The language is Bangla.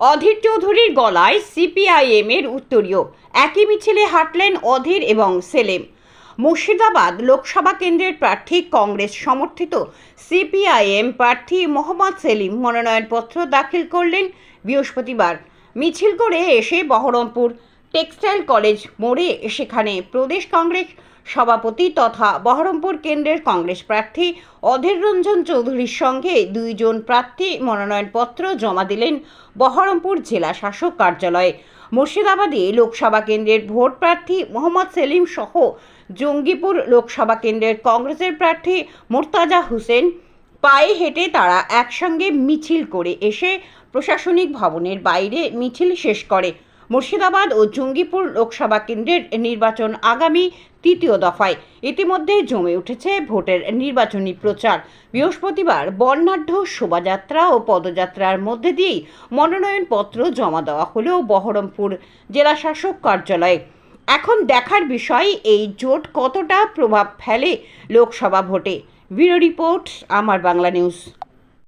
অধীর চৌধুরীর গলায় সিপিআইএম এর উত্তরীয়। একই মিছিলে হাঁটলেন অধীর এবং সেলেম। মুর্শিদাবাদ লোকসভা কেন্দ্রের প্রার্থী কংগ্রেস সমর্থিত সিপিআইএম প্রার্থী মোহাম্মদ সেলিম মনোনয়নপত্র দাখিল করলেন বৃহস্পতিবার। মিছিল করে এসে বহরমপুর টেক্সটাইল কলেজ মোড়ে সেখানে প্রদেশ কংগ্রেস সভাপতি তথা বহরমপুর কেন্দ্রের কংগ্রেস প্রার্থী অধীর রঞ্জন চৌধুরীর সঙ্গে দুইজন প্রার্থী মনোনয়নপত্র জমা দিলেন বহরমপুর জেলা শাসক কার্যালয়ে। মুর্শিদাবাদে লোকসভা কেন্দ্রের ভোট প্রার্থী মোহাম্মদ সেলিম সহ জঙ্গিপুর লোকসভা কেন্দ্রের কংগ্রেসের প্রার্থী মোর্তাজা হোসেন। পায়ে হেঁটে তারা একসঙ্গে মিছিল করে এসে প্রশাসনিক ভবনের বাইরে মিছিল শেষ করে। মুর্শিদাবাদ ও জঙ্গিপুর লোকসভা কেন্দ্রের নির্বাচন আগামী তৃতীয় দফায়। ইতিমধ্যে জমে উঠেছে ভোটের নির্বাচনী প্রচার। বৃহস্পতিবার বর্ণাঢ্য শোভাযাত্রা ও পদযাত্রার মধ্যে দিয়েই মনোনয়নপত্র জমা দেওয়া হলেও বহরমপুর জেলাশাসক কার্যালয়ে। এখন দেখার বিষয়, এই জোট কতটা প্রভাব ফেলে লোকসভা ভোটে? ব্যুরো রিপোর্ট, আমার বাংলা নিউজ।